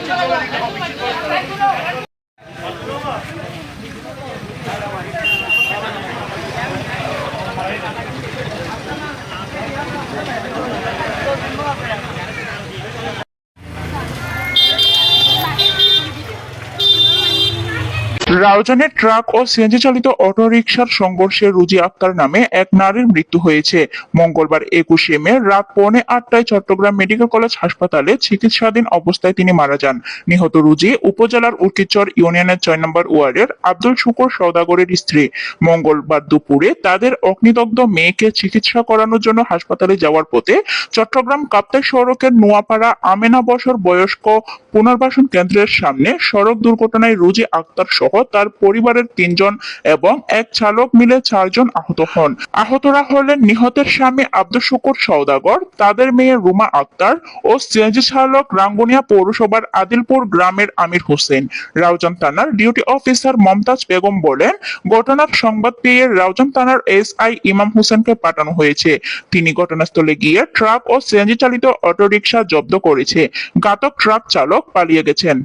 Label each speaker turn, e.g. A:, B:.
A: Thank you. রাউজানের truck ও CNG চালিত অটোরিকশার সংঘর্ষে রুজি আক্তার নামে এক নারীর মৃত্যু হয়েছে। মঙ্গলবার একুশে মে রাত পৌনে আটটায় চট্টগ্রাম মেডিকেল কলেজ হাসপাতালে চিকিৎসাধীন অবস্থায় তিনি মারা যান। নিহত রুজি উপজেলার উর্কিচর ইউনিয়নের ছয় নম্বর ওয়ার্ডের আব্দুল শুকুর সওদাগরের স্ত্রী। মঙ্গলবার দুপুরে তাদের অগ্নিদগ্ধ মেয়েকে চিকিৎসা করানোর জন্য হাসপাতালে যাওয়ার পথে চট্টগ্রাম কাপ্তাই সড়কের নোয়াপাড়া আমেনা বছর বয়স্ক পুনর্বাসন কেন্দ্রের সামনে সড়ক দুর্ঘটনায় রুজি আক্তার সহ তার পরিবারের তিনজন এবং এক চালক মিলে চারজন আহত হন। আহতরা হলেন নিহতের স্বামী আব্দুল শুকুর সওদাগর, তাদের মেয়ে রুমা আক্তার ও সিএনজি চালক রাঙ্গুনিয়া পৌরসভার আদিলপুর গ্রামের আমির হোসেন। রাউজান থানার ডিউটি অফিসার মমতাজ বেগম বলেন, ঘটনার সংবাদ পেয়ে রাউজান থানার এস আই ইমাম হোসেনকে পাঠানো হয়েছে। তিনি ঘটনাস্থলে গিয়ে ট্রাক ও সিএনজি চালিত অটোরিকশা জব্দ করেছে। ঘাতক ট্রাক চালক পালিয়ে গেছেন।